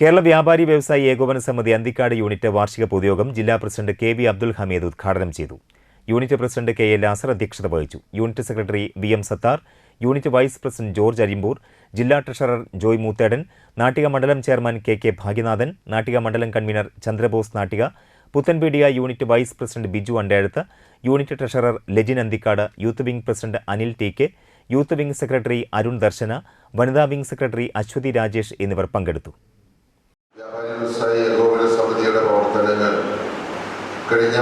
കേരള വ്യാപാരി വ്യവസായി ഏകോപന സമിതി അന്തിക്കാട് യൂണിറ്റ് വാർഷിക പൊതുയോഗം ജില്ലാ president K V Abdul Hameed ഉദ്ഘാടനം ചെയ്തു. Unit president K A Lazar അധ്യക്ഷത വഹിച്ചു. Unit secretary V M Sathar unit vice president George Arimpur ജില്ലാ ട്രഷറർ ജോയ് മൂത്തേടൻ നാട്ടിക മണ്ഡലം chairman K K Bhagyanathan Nattika മണ്ഡലം convener Chandrabose Nattika Puthanpeedika unit vice president Biju Andezhath unit treasurer Lejin Anthikad youth wing president Anil T K youth wing secretary Arun Darshana വനിതാ wing secretary Aswathy Rajesh എന്നിവർ പങ്കെടുത്തു. വ്യവസായി ഏകോപന സമിതിയുടെ പ്രവർത്തനങ്ങൾ. കഴിഞ്ഞ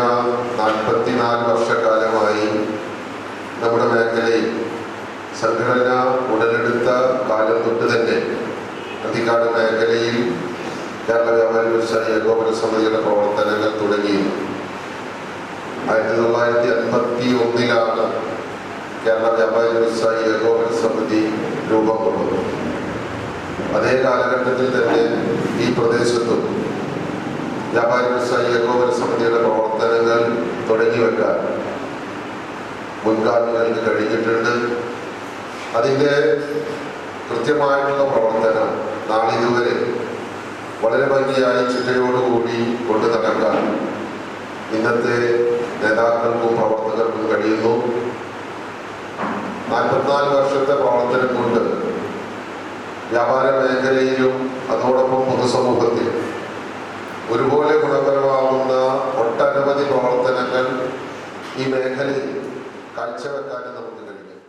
നാൽപ്പത്തിനാല് വർഷക്കാലമായി നമ്മുടെ മേഖലയിൽ സംഘടന ഉടലെടുത്ത കാലം തൊട്ട് തന്നെ അന്തിക്കാട് മേഖലയിൽ കേരള വ്യാപാരി വ്യവസായ ഏകോപന സമിതിയുടെ പ്രവർത്തനങ്ങൾ തുടങ്ങി. ആയിരത്തി തൊള്ളായിരത്തി അൻപത്തി ഒന്നിലാണ് കേരള വ്യാപാരി വ്യവസായ ഏകോപന സമിതി രൂപം കൊണ്ടത്. അതേ കാലഘട്ടത്തിൽ തന്നെ ഈ പ്രദേശത്തും വ്യാപാരി വ്യവസായി ഏകോപന സമിതിയുടെ പ്രവർത്തനങ്ങൾ തുടങ്ങി വെക്കാൻ മുൻഗാമികൾക്ക് കഴിഞ്ഞിട്ടുണ്ട്. അതിന്റെ കൃത്യമായിട്ടുള്ള പ്രവർത്തനം നാളിതുവരെ വളരെ ഭംഗിയായി ചിട്ടയോടുകൂടി കൊണ്ടു നടക്കാൻ ഇന്നത്തെ നേതാക്കൾക്കും പ്രവർത്തകർക്കും കഴിയുന്നു. നാൽപ്പത്തിനാല് വർഷത്തെ പ്രവർത്തനം കൊണ്ട് വ്യാപാര മേഖലയിലും അതോടൊപ്പം പൊതുസമൂഹത്തിൽ ഒരുപോലെ ഗുണപരമാവുന്ന ഒട്ടനവധി പ്രവർത്തനങ്ങൾ ഈ മേഖലയിൽ കാഴ്ചവെക്കാനും നമുക്ക് കഴിയും.